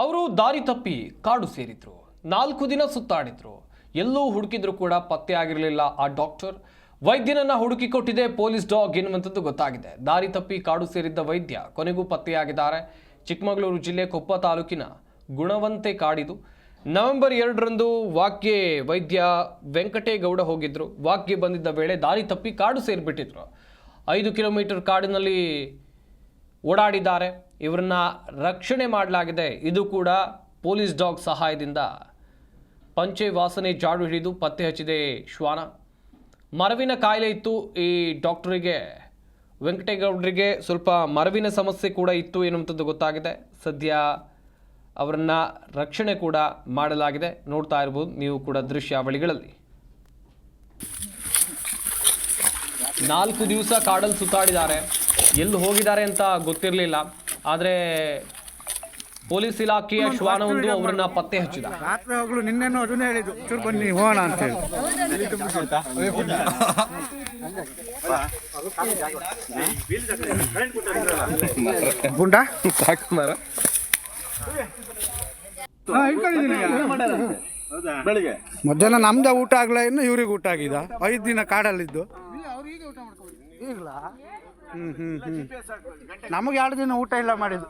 ಅವರು ದಾರಿ ತಪ್ಪಿ ಕಾಡು ಸೇರಿದ್ರು, ನಾಲ್ಕು ದಿನ ಸುತ್ತಾಡಿದ್ರು. ಎಲ್ಲೂ ಹುಡುಕಿದ್ರು ಕೂಡ ಪತ್ತೆ ಆಗಿರಲಿಲ್ಲ ಆ ಡಾಕ್ಟರ್. ವೈದ್ಯನನ್ನ ಹುಡುಕಿ ಕೊಟ್ಟಿದೆ ಪೊಲೀಸ್ ಡಾಗ್ ಎನ್ನುವಂಥದ್ದು ಗೊತ್ತಾಗಿದೆ. ದಾರಿ ತಪ್ಪಿ ಕಾಡು ಸೇರಿದ್ದ ವೈದ್ಯ ಕೊನೆಗೂ ಪತ್ತೆಯಾಗಿದ್ದಾರೆ. ಚಿಕ್ಕಮಗಳೂರು ಜಿಲ್ಲೆ ಕೊಪ್ಪ ತಾಲೂಕಿನ ಗುಣವಂತೆ ಕಾಡಿದು. ನವೆಂಬರ್ ಎರಡರಂದು ವಾಕ್ಗೆ ವೈದ್ಯ ವೆಂಕಟೇಗೌಡ ಹೋಗಿದ್ರು. ವಾಕ್ಗೆ ಬಂದಿದ್ದ ವೇಳೆ ದಾರಿ ತಪ್ಪಿ ಕಾಡು ಸೇರಿಬಿಟ್ಟಿದ್ರು. ಐದು ಕಿಲೋಮೀಟರ್ ಕಾಡಿನಲ್ಲಿ ಓಡಾಡಿದ್ದಾರೆ. ಇವರನ್ನ ರಕ್ಷಣೆ ಮಾಡಲಾಗಿದೆ. ಇದು ಕೂಡ ಪೊಲೀಸ್ ಡಾಗ್ ಸಹಾಯದಿಂದ. ಪಂಚೆ ವಾಸನೆ ಜಾಡು ಹಿಡಿದು ಪತ್ತೆ ಹಚ್ಚಿದೆ ಶ್ವಾನ. ಮರವಿನ ಕಾಯಿಲೆ ಇತ್ತು ಈ ಡಾಕ್ಟರಿಗೆ. ವೆಂಕಟೇಗೌಡರಿಗೆ ಸ್ವಲ್ಪ ಮರವಿನ ಸಮಸ್ಯೆ ಕೂಡ ಇತ್ತು ಎನ್ನುವಂಥದ್ದು ಗೊತ್ತಾಗಿದೆ. ಸದ್ಯ ಅವರನ್ನ ರಕ್ಷಣೆ ಕೂಡ ಮಾಡಲಾಗಿದೆ. ನೋಡ್ತಾ ಇರ್ಬೋದು ನೀವು ಕೂಡ ದೃಶ್ಯಾವಳಿಗಳಲ್ಲಿ. ನಾಲ್ಕು ದಿವಸ ಕಾಡಲ್ಲಿ ಸುತ್ತಾಡಿದ್ದಾರೆ. ಎಲ್ಲಿ ಹೋಗಿದ್ದಾರೆ ಅಂತ ಗೊತ್ತಿರಲಿಲ್ಲ. ಆದರೆ ಪೊಲೀಸ್ ಇಲಾಖೆಯ ಶ್ವಾನವೊಂದು ಅವರನ್ನ ಪತ್ತೆ ಹಚ್ಚಿದ. ರಾತ್ರಿ ಹೋಗ್ಲು ನಿನ್ನೆನೂ ಅದನ್ನೇ ಹೇಳಿದ್ದು. ಚೂರು ಬನ್ನಿ ಹೋಗೋಣ ಅಂತೇಳಿ ಗುಂಡ? ಹಾ, ಇಟ್ಕೊಂಡಿದ್ದೀನಿ. ಈಗ. ಬೆಳಿಗ್ಗೆ ಮಧ್ಯಾಹ್ನ ನಮ್ದ ಊಟ ಆಗ್ಲ ಇನ್ನು ಇವ್ರಿಗೆ ಊಟ ಆಗಿದ? ಐದು ದಿನ ಕಾಡಲ್ಲಿದ್ದು. ಈಗಲಾ? ಹ್ಮ್ ಹ್ಮ್ ಹ್ಮ್. ನಮಗೆ ಎರಡು ದಿನ ಊಟ ಇಲ್ಲ ಮಾಡಿದ್ದು?